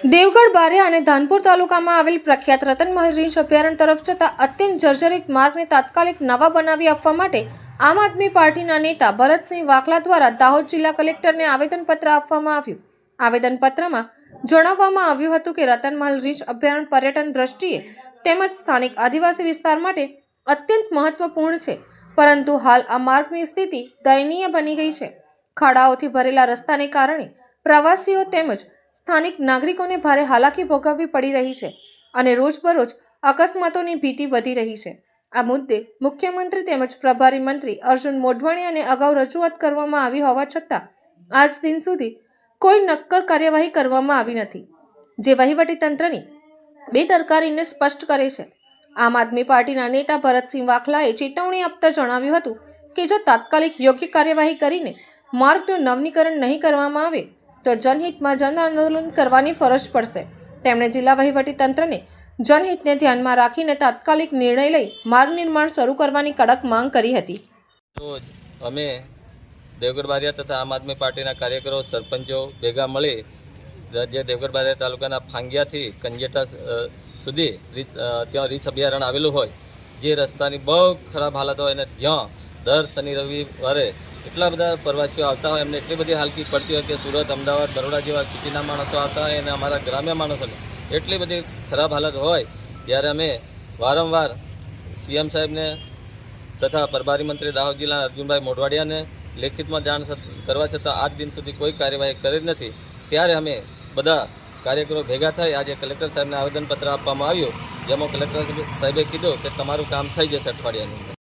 દેવગઢ બારિયા અને ધાનપુર તાલુકામાં આવેલ પ્રખ્યાત રતનમહલ રીંછ અભયારણ્ય તરફ જતા અત્યંત જર્જરિત માર્ગને તાત્કાલિક નવા બનાવી આપવા માટે આમ આદમી પાર્ટીના નેતા ભરતસિંહ વાકલા દ્વારા દાહોદ જિલ્લા કલેક્ટરને આવેદનપત્ર આપવામાં આવ્યું. આવેદનપત્રમાં જણાવવામાં આવ્યું હતું કે રતન મહેલ રીંછ અભયારણ્ય પર્યટન દ્રષ્ટિએ તેમજ સ્થાનિક આદિવાસી વિસ્તાર માટે અત્યંત મહત્વપૂર્ણ છે, પરંતુ હાલ આ માર્ગની સ્થિતિ દયનીય બની ગઈ છે. ખાડાઓથી ભરેલા રસ્તાને કારણે પ્રવાસીઓ તેમજ સ્થાનિક નાગરિકોને ભારે હાલાકી ભોગવવી પડી રહી છે અને રોજબરોજ અકસ્માતોની ભીતિ વધી રહી છે. આ મુદ્દે મુખ્યમંત્રી તેમજ પ્રભારી મંત્રી અર્જુન મોઢવાણી અને અગાઉ રજૂઆત કરવામાં આવી હોવા છતાં આજ દિન સુધી કોઈ નક્કર કાર્યવાહી કરવામાં આવી નથી. જે વહીવટીતંત્રની બેદરકારીને સ્પષ્ટ કરે છે. આમ આદમી પાર્ટીના નેતા ભરતસિંહ વાખલાએ ચેતવણી આપતા જણાવ્યું હતું કે જો તાત્કાલિક યોગ્ય કાર્યવાહી કરીને માર્ગનું નવનીકરણ નહીં કરવામાં આવે તો જનહિતમાં જન આંદોલન કરવાની ફરજ પડશે. તેમણે જિલ્લા વહીવટી તંત્રને જનહિતને ધ્યાનમાં રાખીને તાત્કાલિક નિર્ણય લઈ માર્ગ નિર્માણ શરૂ કરવાની કડક માંગ કરી હતી. અમે દેવગઢ બારિયા તથા આમ આદમી પાર્ટીના કાર્યકરો, સરપંચો ભેગા મળી જે દેવગઢ બારિયા તાલુકાના ફાંગિયાથી કંજેટા સુધી રીત ત્યાં રીચ અભયારણ્ય આવેલું હોય. જે રસ્તાની બહુ ખરાબ હાલત હોય અને જ્યાં દર શનિ રવિવારે એટલા બધા પ્રવાસીઓ આવતા હોય, એમને એટલી બધી હાલકી પડતી હોય કે સુરત, અમદાવાદ, બરોડા જેવા સિટીના માણસો આવતા હોય અને અમારા ગ્રામ્ય માણસોને એટલી બધી ખરાબ હાલત હોય, ત્યારે અમે વારંવાર સીએમ સાહેબને તથા પ્રભારી મંત્રી દાહોદ જિલ્લા અર્જુનભાઈ મોઢવાડિયાને લેખિતમાં જાણ કરવા છતાં આજ દિન સુધી કોઈ કાર્યવાહી કરી જ નથી. ત્યારે અમે બધા કાર્યકરો ભેગા થઈ આજે કલેક્ટર સાહેબને આવેદનપત્ર આપવામાં આવ્યું, જેમાં કલેક્ટર સાહેબે કીધું કે તમારું કામ થઈ જશે અઠવાડિયાની